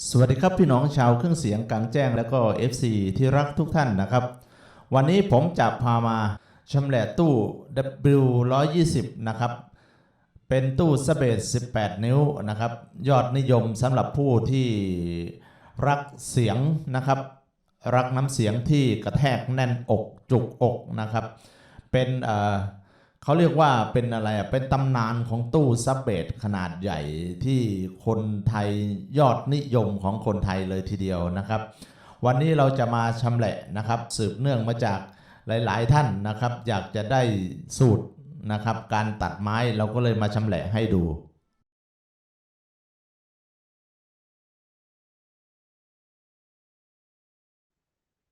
สวัสดีครับพี่น้องชาวเครื่องเสียงกลางแจ้งและก็ FC ที่รักทุกท่านนะครับ วันนี้ผมจะพามาชำแหละตู้ W120 นะครับ เป็นตู้สเบส18 นิ้วนะครับ ยอดนิยมสำหรับผู้ที่รักเสียงนะครับ รักน้ำเสียงที่กระแทกแน่นอกจุกอกนะครับ เป็น เขาเรียกว่าเป็นอะไรอะเป็นตำนานของตู้ซับเบสขนาดใหญ่ที่คนไทยยอดนิยมของคนไทยเลยทีเดียวนะครับ วันนี้เราจะมาชำแหละนะครับ สืบเนื่องมาจากหลาย ๆ ท่านนะครับ อยากจะได้สูตรนะครับ การตัดไม้เราก็เลยมาชำแหละให้ดู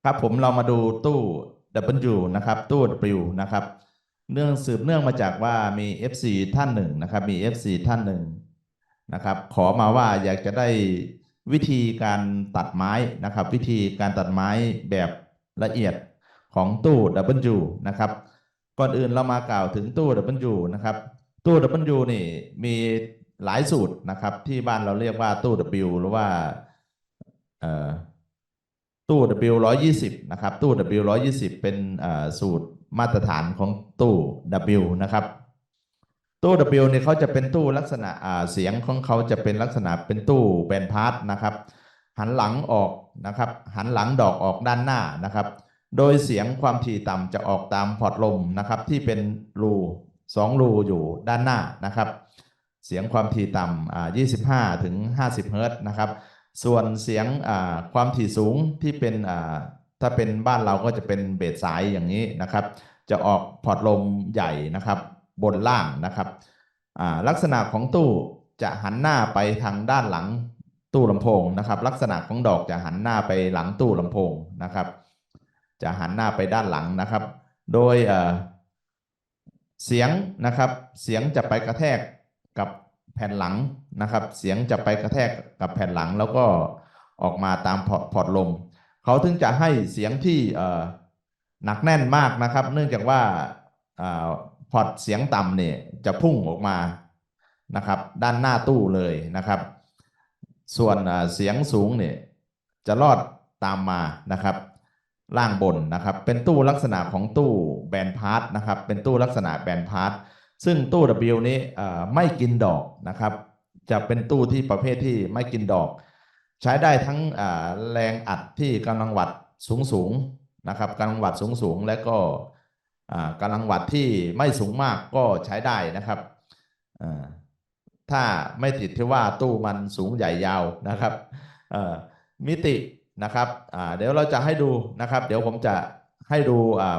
ครับผมเรามาดูตู้ W นะครับตู้ W นะครับ เนื่องสืบเนื่องมาจากว่ามี FC ท่านหนึ่งนะครับ มี FC ท่านหนึ่งนะครับ ขอมาว่าอยากจะได้วิธีการตัดไม้นะครับ วิธีการตัดไม้แบบละเอียดของตู้ W นะครับ ก่อนอื่นเรามากล่าวถึงตู้ W นะครับ ตู้ W นี่มีหลายสูตรนะครับ ที่บ้านเราเรียกว่าตู้ W หรือว่าเอ่อตู้ W 120 นะครับ ตู้ W 120 เป็นเอ่อสูตร มาตรฐานของตู้ W นะครับ ตู้ W เนี่ยเขาจะเป็นตู้ลักษณะอ่าเสียงของเขาจะเป็นลักษณะเป็นตู้แบนพาร์ทนะครับ หันหลังออกนะครับ หันหลังดอกออกด้านหน้านะครับ โดยเสียงความถี่ต่ำจะออกตามพอร์ตลมนะครับ ที่เป็นรูสองรูอยู่ด้านหน้านะครับ เสียงความถี่ต่ำ25 ถึง 50 เฮิรตซ์นะครับ ส่วนเสียงความถี่สูงที่เป็น ถ้าเป็นบ้านเราก็จะเป็นเบสสายอย่างนี้นะครับ จะออกพอร์ตลมใหญ่นะครับ บนล่างนะครับลักษณะของตู้จะหันหน้าไปทางด้านหลังตู้ลำโพงนะครับ ลักษณะของดอกจะหันหน้าไปหลังตู้ลำโพงนะครับ จะหันหน้าไปด้านหลังนะครับ โดยเสียงนะครับเสียงจะไปกระแทกกับแผ่นหลังนะครับ เสียงจะไปกระแทกกับแผ่นหลังแล้วก็ออกมาตามพอร์ตพอร์ตลม เขาถึงจะให้เสียงที่หนักแน่นมากนะครับ เนื่องจากว่าอพอร์ตเสียงต่ำเนี่ยจะพุ่งออกมานะครับ ด้านหน้าตู้เลยนะครับ ส่วนเสียงสูงเนี่ยจะลอดตามมานะครับ ล่างบนนะครับ เป็นตู้ลักษณะของตู้แบนพาร์ทนะครับ เป็นตู้ลักษณะแบนพาร์ทซึ่งตู้ W นี้เอ่อไม่กินดอกนะครับ จะเป็นตู้ที่ประเภทที่ไม่กินดอก ใช้ได้ทั้งแรงอัดที่กำลังวัดสูงสูงนะครับกำลังวัดสูงสูงและก็กำลังวัดที่ไม่สูงมากก็ใช้ได้นะครับถ้าไม่ติดที่ว่าตู้มันสูงใหญ่ยาวนะครับมิตินะครับเดี๋ยวเราจะให้ดูนะครับ เดี๋ยวผมจะให้ดู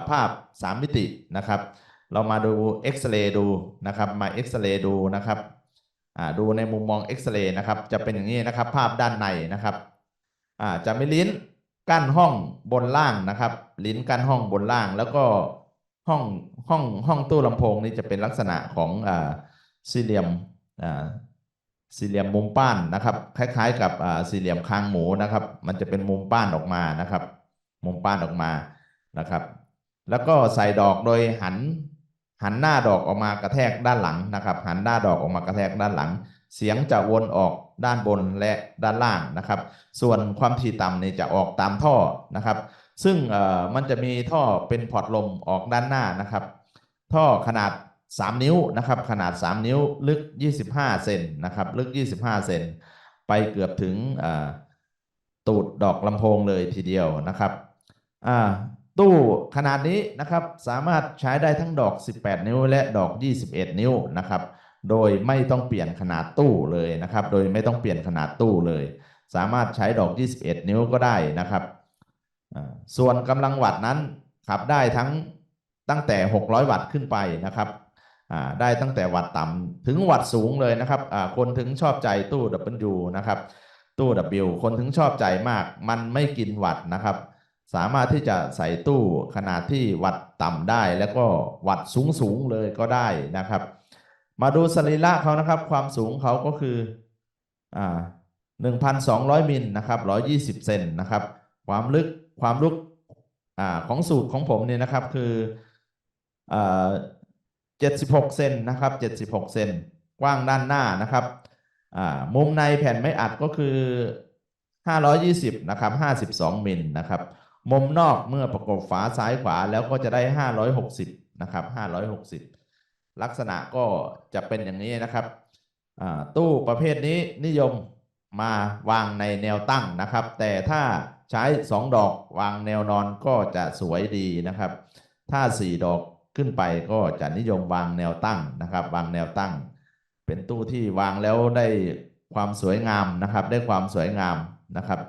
ภาพ 3 มิตินะครับ เรามาดูเอ็กซเรย์ดูนะครับมาเอ็กซเรย์ดูนะครับ ดูในมุมมองเอ็กซเรย์นะครับ จะเป็นอย่างนี้นะครับ ภาพด้านในนะครับจะมีลิ้นกั้นห้องบนล่างนะครับ ลิ้นกั้นห้องบนล่าง แล้วก็ห้องห้องห้องตู้ลำโพงนี่จะเป็นลักษณะของอ่าสี่เหลี่ยมอ่าสี่เหลี่ยมมุมป้านนะครับ คล้าย ๆ กับอ่าสี่เหลี่ยมคางหมูนะครับ มันจะเป็นมุมป้านออกมานะครับ มุมป้านออกมานะครับ แล้วก็ใส่ดอกโดยหัน หันหน้าดอกออกมากระแทกด้านหลังนะครับ หันหน้าดอกออกมากระแทกด้านหลัง เสียงจะวนออกด้านบนและด้านล่างนะครับ ส่วนความถี่ต่ำเนี่ยจะออกตามท่อนะครับ ซึ่งมันจะมีท่อเป็นพอร์ตลมออกด้านหน้านะครับ ท่อขนาด 3 นิ้วนะครับ ขนาด 3 นิ้วลึก 25 เซนนะครับ ลึก 25 เซนไปเกือบถึงตูดดอกลำโพงเลยทีเดียวนะครับอ่า ตู้ขนาดนี้นะครับสามารถใช้ได้ทั้งดอก 18 นิ้ว และดอก 21 นิ้วนะครับ โดยไม่ต้องเปลี่ยนขนาดตู้เลยนะครับ โดยไม่ต้องเปลี่ยนขนาดตู้เลย สามารถใช้ดอก 21 นิ้วก็ได้นะครับ ส่วนกำลังวัตต์นั้นขับได้ทั้งตั้งแต่ 600 วัตต์ขึ้นไปนะครับได้ตั้งแต่วัตต์ต่ำถึงวัตต์สูงเลยนะครับคนถึงชอบใจตู้ W นะครับตู้ W คนถึงชอบใจมาก มันไม่กินวัตต์นะครับ สามารถที่จะใส่ตู้ขนาดที่วัดต่ำได้ แล้วก็วัดสูงสูงเลยก็ได้นะครับ มาดูสรีระเขานะครับ ความสูงเขาก็คืออ่า1,200 มิลนะครับ120 เซนนะครับ ความลึกความลึกอ่าของสูตรของผมเนี่ยนะครับคืออ่า76 เซนนะครับ 76 เซนกว้างด้านหน้านะครับอ่ามุมในแผ่นไม้อัดก็คือ 520 นะครับ 52 มิลนะครับ มุมนอกเมื่อประกบฝาซ้ายขวาแล้วก็จะได้ 560 นะครับ 560 ลักษณะก็จะเป็นอย่างนี้นะครับ ตู้ประเภทนี้นิยมมาวางในแนวตั้งนะครับ แต่ถ้าใช้ 2 ดอกวางแนวนอนก็จะสวยดีนะครับ ถ้า 4 ดอกขึ้นไปก็จะนิยมวางแนวตั้งนะครับ วางแนวตั้ง เป็นตู้ที่วางแล้วได้ความสวยงามนะครับ ได้ความสวยงามนะครับ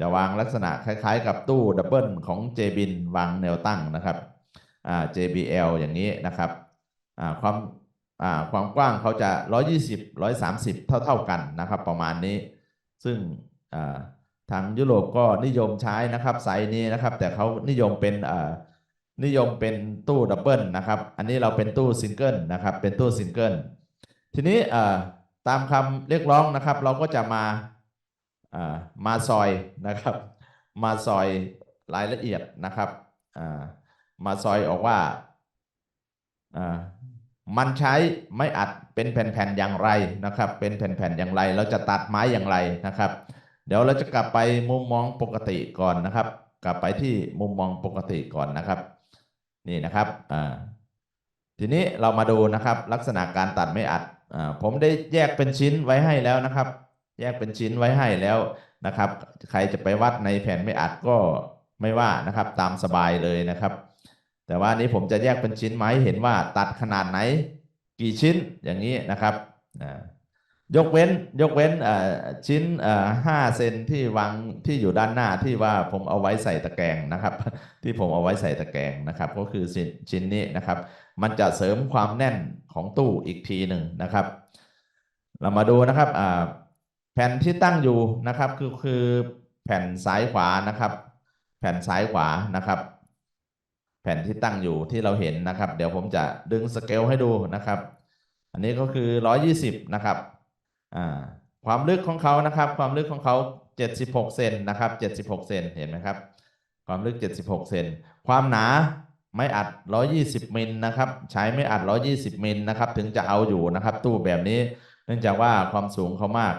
จะวางลักษณะคล้ายๆ กับตู้ดับเบิลของ JBIN วางแนวตั้งนะครับอ่า JBL อย่างนี้นะครับอ่าความอ่าความกว้างเขาจะ 120 130 เท่า ๆกันนะครับ ประมาณนี้ ซึ่งอ่าทางยุโรปก็นิยมใช้นะครับไซส์นี้นะครับ แต่เขานิยมเป็นอ่านิยมเป็นตู้ดับเบิลนะครับ อันนี้เราเป็นตู้ซิงเกิลนะครับ เป็นตู้ซิงเกิลทีนี้ตามคำเรียกร้องนะครับ เราก็จะมา มาซอยนะครับ มาซอยรายละเอียดนะครับามาซอยออกว่าามันใช้ไม้อัดเป็นแผ่นๆอย่างไรนะครับ เป็นแผ่นๆอย่างไร เราจะตัดไม้อย่างไรนะครับ เดี๋ยวเราจะกลับไปมุมมองปกติก่อนนะครับ กลับไปที่มุมมองปกติก่อนนะครับ นี่นะครับทีนี้เรามาดูนะครับลักษณะการตัดไม่อัดอผมได้แยกเป็นชิ้นไว้ให้แล้วนะครับ แยกเป็นชิ้นไว้ให้แล้วนะครับ ใครจะไปวัดในแผ่นไม่อัดก็ไม่ว่านะครับ ตามสบายเลยนะครับ แต่ว่านี้ผมจะแยกเป็นชิ้นมาให้เห็นว่าตัดขนาดไหน กี่ชิ้นอย่างนี้นะครับยกเว้นยกเว้นชิ้นห้าเซนที่วางที่อยู่ด้านหน้าที่ว่าผมเอาไว้ใส่ตะแกรงนะครับ ที่ผมเอาไว้ใส่ตะแกรงนะครับ ก็คือชิ้นชิ้นนี้นะครับ มันจะเสริมความแน่นของตู้อีกทีหนึ่งนะครับ เรามาดูนะครับอ่า แผ่นที่ตั้งอยู่นะครับคือคือแผ่นซ้ายขวานะครับ แผ่นซ้ายขวานะครับ แผ่นที่ตั้งอยู่ที่เราเห็นนะครับ เดี๋ยวผมจะดึงสเกลให้ดูนะครับ อันนี้ก็คือ 120 นะครับอ่าความลึกของเขานะครับ ความลึกของเขา 76 เซนนะครับ 76 เซนเห็นไหมครับ ความลึก 76 เซนความหนาไม่อัด 120 มิลนะครับ ใช้ไม่อัด 120 มิลนะครับ ถึงจะเอาอยู่นะครับ ตู้แบบนี้ เนื่องจากว่าความสูงเขามาก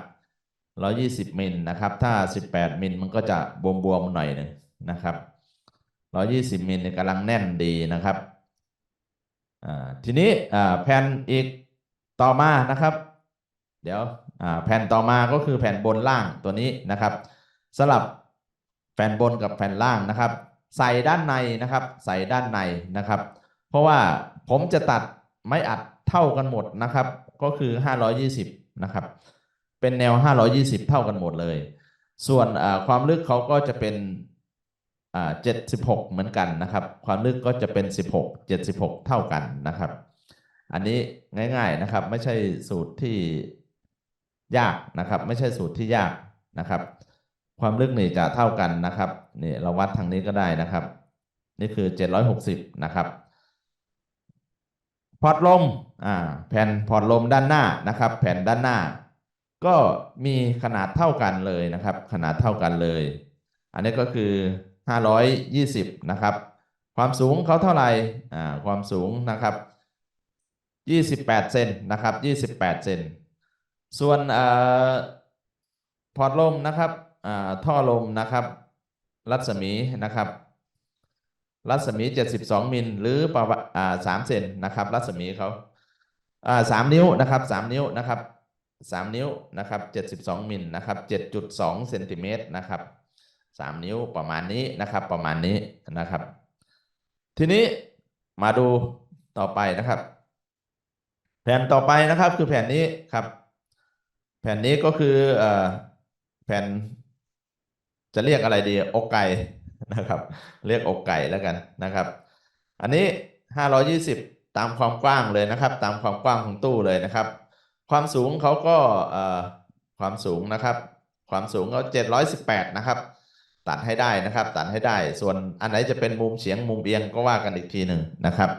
120 มิลนะครับ ถ้า 18 มิลมันก็จะบวมๆหน่อยหนึ่งนะครับ 120 มิลกำลังแน่นดีนะครับทีนี้แผ่นอีกต่อมานะครับ เดี๋ยวแผ่นต่อมาก็คือแผ่นบนล่างตัวนี้นะครับสลับแผ่นบนกับแผ่นล่างนะครับ ใส่ด้านในนะครับ ใส่ด้านในนะครับ เพราะว่าผมจะตัดไม้อัดเท่ากันหมดนะครับ ก็คือ 520 นะครับ เป็นแนว 520 เท่ากันหมดเลย ส่วนความลึกเขาก็จะเป็นอ่า76เหมือนกันนะครับ ความลึกก็จะเป็น 16 76 เท่ากันนะครับ อันนี้ง่าย ๆนะครับ ไม่ใช่สูตรที่ยากนะครับ ไม่ใช่สูตรที่ยากนะครับ ความลึกนี่จะเท่ากันนะครับนี่เราวัดทางนี้ก็ได้นะครับ นี่คือ 760 นะครับพอร์ตลมอ่าแผ่นพอร์ตลมด้านหน้านะครับ แผ่นด้านหน้า ก็มีขนาดเท่ากันเลยนะครับ ขนาดเท่ากันเลย อันนี้ก็คือ 520 นะครับ ความสูงเขาเท่าไหร่อ่าความสูงนะครับ 28 เซนนะครับ 28 เซนส่วนอพอร์ตลมนะครับท่อลมนะครับ รัศมีนะครับ รัศมี 72 มิลหรือประมาณอ่า3เซนนะครับ รัศมีเขาอ่า3นิ้วนะครับ 3 นิ้วนะครับ 3 นิ้วนะครับ72มิลนะครับ7.2เซนติเมตรนะครับ3นิ้วประมาณนี้นะครับประมาณนี้นะครับ ทีนี้มาดูต่อไปนะครับ แผ่นต่อไปนะครับคือแผ่นนี้ครับ แผ่นนี้ก็คืออแผ่นจะเรียกอะไรดีอกไก่นะครับ เรียกอกไก่แล้วกันนะครับ อันนี้ 520 ตามความกว้างเลยนะครับ ตามความกว้างของตู้เลยนะครับ ความสูงเขาก็ความสูงนะครับ ความสูงเขา718 นะครับ ตัดให้ได้นะครับ ตัดให้ได้ ส่วนอันไหนจะเป็นมุมเฉียงมุมเอียงก็ว่ากันอีกทีหนึ่งนะครับ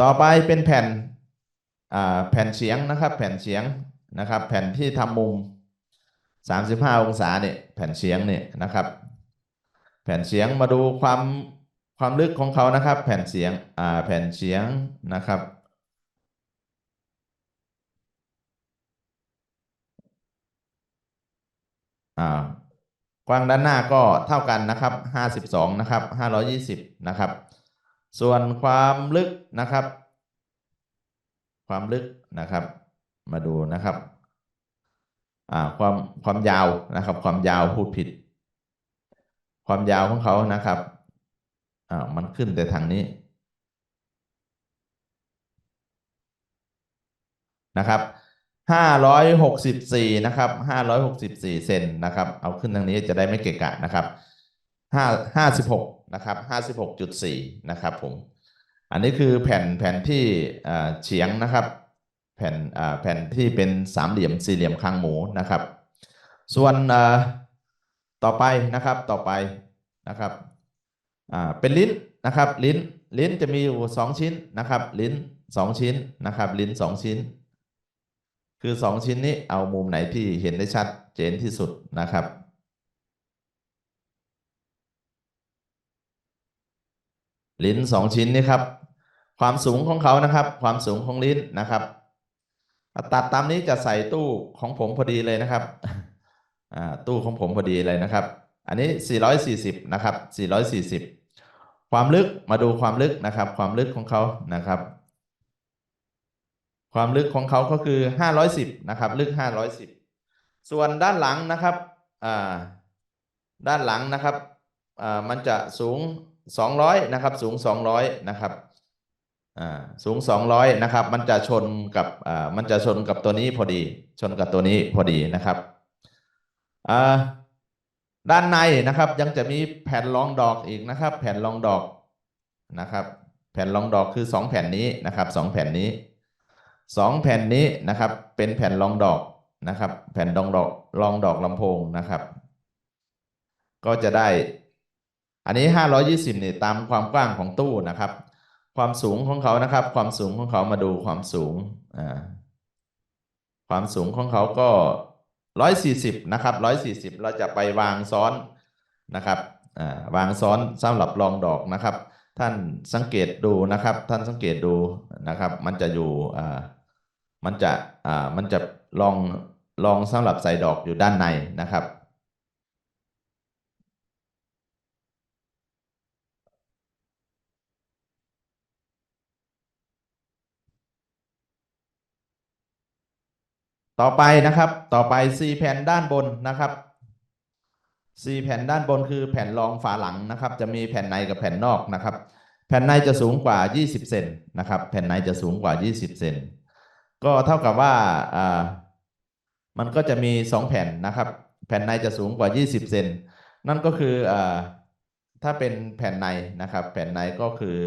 ต่อไปเป็นแผ่นแผ่นเฉียงนะครับ แผ่นเฉียงนะครับ แผ่นที่ทำมุม 35 องศาเนี่ยแผ่นเฉียงเนี่ยนะครับ แผ่นเฉียงมาดูความความลึกของเขานะครับ แผ่นเสียงแผ่นเฉียงนะครับ อ่าว้างด้านหน้าก็เท่ากันนะครับห้าสิบสองนะครับห้าร้อยี่สิบนะครับ ส่วนความลึกนะครับ ความลึกนะครับ มาดูนะครับความความยาวนะครับ ความยาวพูดผิด ความยาวของเขานะครับอ่ามันขึ้นแต่ทางนี้นะครับ ห้าร้อยหกสิบสี่นะครับห้าร้อยหกสิบสี่เซนนะครับ เอาขึ้นทางนี้จะได้ไม่เกะกะนะครับห้าห้าสิบหกนะครับห้าสิบหกจุดสี่นะครับผมอันนี้คือแผ่นแผ่นที่อ่าเฉียงนะครับ แผ่นอ่าแผ่นที่เป็นสามเหลี่ยมสี่เหลี่ยมคางหมูนะครับ ส่วนอ่าต่อไปนะครับต่อไปนะครับอ่าเป็นลิ้นนะครับลิ้นลิ้นจะมีอยู่สองชิ้นนะครับ ลิ้นสองชิ้นนะครับ ลิ้นสองชิ้น คือสองชิ้นนี้เอามุมไหนที่เห็นได้ชัดเจนที่สุดนะครับลิ้นสองชิ้นนี้ครับ ความสูงของเขานะครับ ความสูงของลิ้นนะครับตัดตามนี้จะใส่ตู้ของผมพอดีเลยนะครับตู้ของผมพอดีเลยนะครับ อันนี้ 440 นะครับ 440 ความลึกมาดูความลึกนะครับ ความลึกของเขานะครับ ความลึกของเขาก็คือ 510 นะครับ ลึก 510 ส่วนด้านหลังนะครับด้านหลังนะครับมันจะสูง 200 นะครับ สูง 200 นะครับสูง 200 นะครับ มันจะชนกับมันจะชนกับตัวนี้พอดี ชนกับตัวนี้พอดีนะครับด้านในนะครับยังจะมีแผ่นรองดอกอีกนะครับ แผ่นรองดอกนะครับ แผ่นรองดอกคือสองแผ่นนี้นะครับสองแผ่นนี้ สองแผ่นนี้นะครับ เป็นแผ่นรองดอกนะครับ แผ่นรองดอกรองดอกลำโพงนะครับ ก็จะได้ อันนี้ห้าร้อยี่สิบนี่ตามความกว้างของตู้นะครับ ความสูงของเขานะครับ ความสูงของเขามาดูความสูงอ่าความสูงของเขาก็ร้อยสี่สิบนะครับร้อยสี่สิบเราจะไปวางซ้อนนะครับวางซ้อนสำหรับรองดอกนะครับ ท่านสังเกตดูนะครับ ท่านสังเกตดูนะครับ มันจะอยู่อ มันจะอ่ามันจะลองลองสำหรับใส่ดอกอยู่ด้านในนะครับต่อไปนะครับ ต่อไป C แผ่นด้านบนนะครับ C แผ่นด้านบนคือแผ่นรองฝาหลังนะครับ จะมีแผ่นในกับแผ่นนอกนะครับ แผ่นในจะสูงกว่า 20 เซนนะครับ แผ่นในจะสูงกว่า 20 เซน ก็เท่ากับว่าอ่ามันก็จะมี 2 แผ่นนะครับ แผ่นในจะสูงกว่า 20 เซนนั่นก็คืออ่าถ้าเป็นแผ่นในนะครับ แผ่นในก็คือ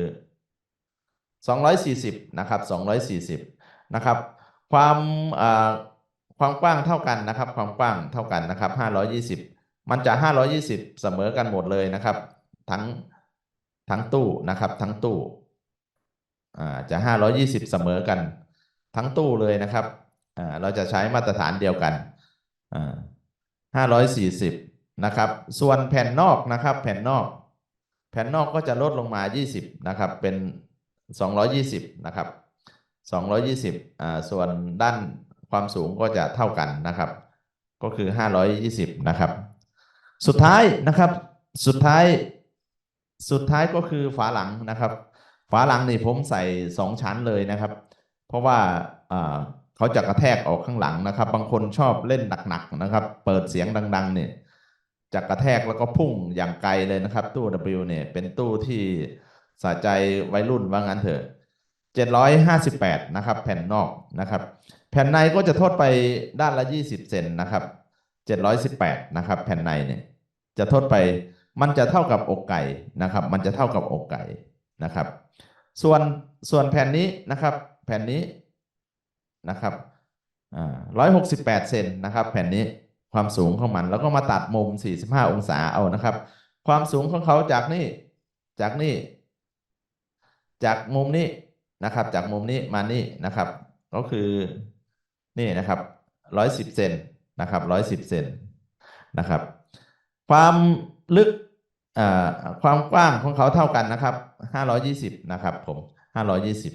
240 นะครับ 240 นะครับ ความอ่าความกว้างเท่ากันนะครับ ความกว้างเท่ากันนะครับ 520 มันจะ 520 เสมอกันหมดเลยนะครับ ทั้งทั้งตู้นะครับ ทั้งตู้อ่าจะ 520 เสมอกัน ทั้งตู้เลยนะครับอ่าเราจะใช้มาตรฐานเดียวกันอ่า540 นะครับ ส่วนแผ่นนอกนะครับ แผ่นนอก แผ่นนอกก็จะลดลงมา 20 นะครับ เป็น 220 นะครับ 220อ่าส่วนด้านความสูงก็จะเท่ากันนะครับ ก็คือ 520 นะครับ สุดท้ายนะครับ สุดท้าย สุดท้ายก็คือฝาหลังนะครับ ฝาหลังนี่ผมใส่สองชั้นเลยนะครับ เพราะว่าเขาจะกระแทกออกข้างหลังนะครับ บางคนชอบเล่นหนักๆนะครับ เปิดเสียงดัง ๆ เนี่ยจะกระแทกแล้วก็พุ่งอย่างไกลเลยนะครับ ตู้ W เนี่ยเป็นตู้ที่สะใจวัยรุ่นว่างั้นเถอะ 758 นะครับ แผ่นนอกนะครับ แผ่นในก็จะทดไปด้านละ 20 เซนนะครับ 718 นะครับ แผ่นในเนี่ยจะทดไปมันจะเท่ากับอกไก่นะครับ มันจะเท่ากับอกไก่นะครับ ส่วนส่วนแผ่นนี้นะครับ แผ่นนี้นะครับร้อ่า168เซนนะครับ แผ่นนี้ความสูงของมัน แล้วก็มาตัดมุม45องศาเอานะครับ ความสูงของเขาจากนี่จากนี่ จากมุมนี้นะครับ จากมุมนี้มานี่นะครับ ก็คือนี่นะครับร้อยสิบเซนนะครับร้อยสิบเซนนะครับ ความลึกความกว้างของเขาเท่ากันนะครับห้าร้อยี่สิบนะครับผมห้าร้อยี่สิบ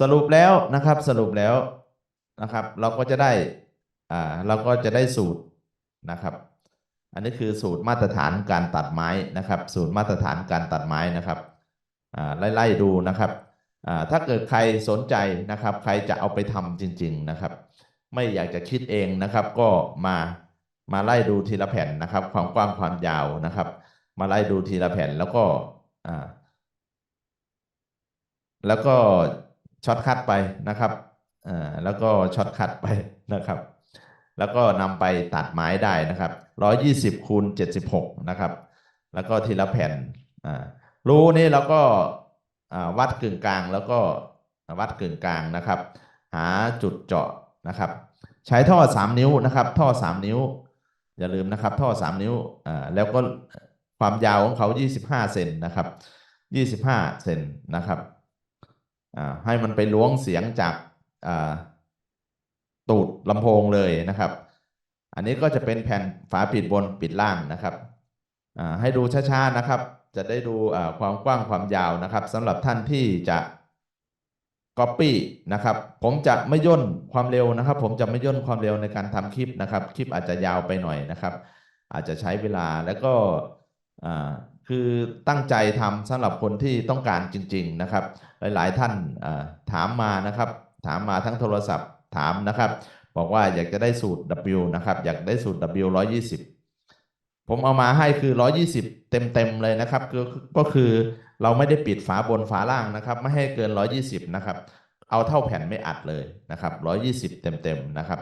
สรุปแล้วนะครับสรุปแล้วนะครับ เราก็จะได้อ่าเราก็จะได้สูตรนะครับ อันนี้คือสูตรมาตรฐานการตัดไม้นะครับ สูตรมาตรฐานการตัดไม้นะครับอ่าไล่ๆดูนะครับอ่าถ้าเกิดใครสนใจนะครับ ใครจะเอาไปทำจริง ๆนะครับ ไม่อยากจะคิดเองนะครับ ก็มามาไล่ดูทีละแผ่นนะครับ ความกว้างความยาวนะครับ มาไล่ดูทีละแผ่นแล้วก็อ่าแล้วก็ ช็อตคัดไปนะครับอ่าแล้วก็ช็อตคัดไปนะครับ แล้วก็นำไปตัดไม้ได้นะครับร้อยยี่สิบคูณเจ็ดสิบหกนะครับ แล้วก็ทีละแผ่นอ่ารูนี่เราก็อ่าวัดกึ่งกลางแล้วก็วัดกึ่งกลางนะครับ หาจุดเจาะนะครับ ใช้ท่อสามนิ้วนะครับ ท่อสามนิ้ว อย่าลืมนะครับ ท่อสามนิ้วอ่าแล้วก็ความยาวของเขายี่สิบห้าเซนนะครับยี่สิบห้าเซนนะครับ ให้มันไปล้วงเสียงจากตูดลำโพงเลยนะครับ อันนี้ก็จะเป็นแผ่นฝาปิดบนปิดล่างนะครับให้ดูช้าๆนะครับ จะได้ดูความกว้างความยาวนะครับสำหรับท่านที่จะ Copy นะครับ ผมจะไม่ย่นความเร็วนะครับ ผมจะไม่ย่นความเร็วในการทำคลิปนะครับ คลิปอาจจะยาวไปหน่อยนะครับ อาจจะใช้เวลาแล้วก็ คือตั้งใจทำสำหรับคนที่ต้องการจริง ๆนะครับ หลาย ๆ ท่านถามมานะครับ ถามมาทั้งโทรศัพท์ถามนะครับ บอกว่าอยากจะได้สูตร W นะครับ อยากได้สูตร W 120 ผมเอามาให้คือ 120 เต็ม ๆ เลยนะครับ ก็ก็คือเราไม่ได้ปิดฝาบนฝาล่างนะครับ ไม่ให้เกิน 120 นะครับ เอาเท่าแผ่นไม่อัดเลยนะครับ 120 เต็ม ๆ นะครับ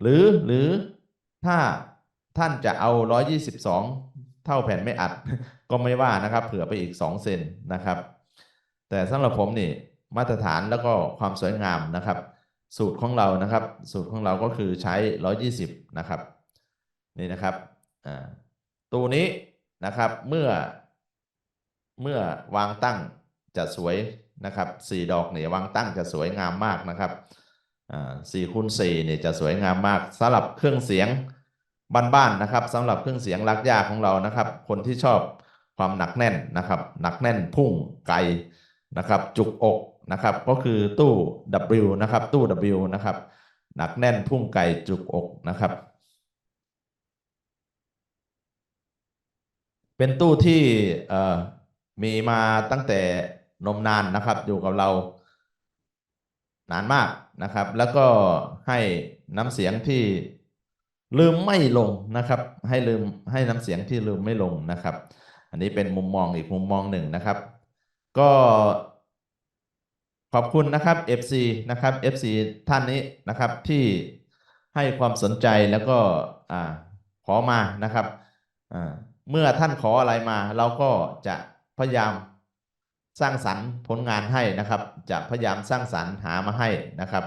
หรือหรือถ้าท่านจะเอา 122 เท่าแผ่นไม่อัด ก็ไม่ว่านะครับ เผื่อไปอีก 2 เซนนะครับ แต่สำหรับผมนี่มาตรฐานแล้วก็ความสวยงามนะครับ สูตรของเรานะครับ สูตรของเราก็คือใช้ 120 นะครับ นี่นะครับตัวนี้นะครับเมื่อ เมื่อวางตั้งจะสวยนะครับสี่ดอกเนี่ยวางตั้งจะสวยงามมากนะครับสี่คูณสี่เนี่ยจะสวยงามมากสำหรับเครื่องเสียง บ้านๆนะครับสำหรับเครื่องเสียงรักยากของเรานะครับ คนที่ชอบความหนักแน่นนะครับหนักแน่นพุ่งไกลนะครับจุกอกนะครับก็คือตู้ W นะครับตู้ W นะครับหนักแน่นพุ่งไกลจุกอกนะครับ เป็นตู้ที่มีมาตั้งแต่นมนานนะครับอยู่กับเรานานมากนะครับ แล้วก็ให้น้ำเสียงที่ ลืมไม่ลงนะครับ ให้ลืมให้น้ำเสียงที่ลืมไม่ลงนะครับ อันนี้เป็นมุมมองอีกมุมมองหนึ่งนะครับ ก็ขอบคุณนะครับ FC นะครับ FC ท่านนี้นะครับที่ให้ความสนใจแล้วก็ขอมานะครับเมื่อท่านขออะไรมา เราก็จะพยายามสร้างสรรค์ผลงานให้นะครับ จะพยายามสร้างสรรค์หามาให้นะครับ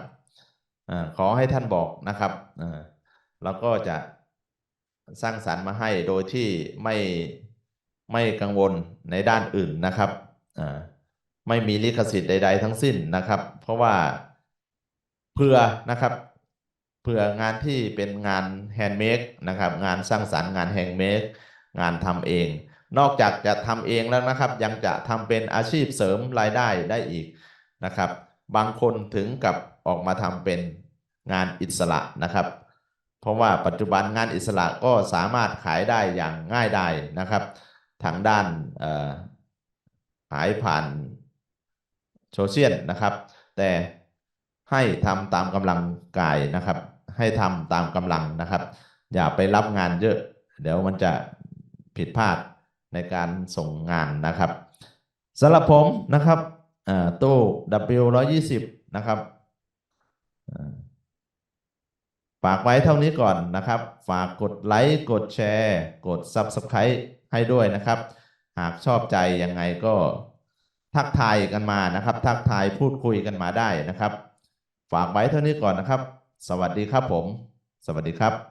อขอให้ท่านบอกนะครับ อ่าเราก็จะสร้างสรรค์มาให้โดยที่ไม่ไม่กังวลในด้านอื่นนะครับไม่มีลิขสิทธิ์ใด ๆ ทั้งสิ้นนะครับ เพราะว่าเพื่อนะครับเพื่องานที่เป็นงานแฮนด์เมดนะครับ งานสร้างสรรค์งานแฮนด์เมดงานทำเอง นอกจากจะทำเองแล้วนะครับ ยังจะทำเป็นอาชีพเสริมรายได้ได้อีกนะครับ บางคนถึงกับออกมาทำเป็นงานอิสระนะครับ เพราะว่าปัจจุบันงานอิสระก็สามารถขายได้อย่างง่ายไดายนะครับทางด้านขายผ่านโซเชียลนะครับ แต่ให้ทำตามกำลังกายนะครับ ให้ทำตามกำลังนะครับ อย่าไปรับงานเยอะ เดี๋ยวมันจะผิดพลาดในการส่งงานนะครับสำหรับผมนะครับตู้ W 120 นะครับ ฝากไว้เท่านี้ก่อนนะครับ ฝากกดไลค์ กดแชร์ กด Subscribe ให้ด้วยนะครับ หากชอบใจยังไงก็ทักทายกันมานะครับ ทักทายพูดคุยกันมาได้นะครับ ฝากไว้เท่านี้ก่อนนะครับ สวัสดีครับผม สวัสดีครับ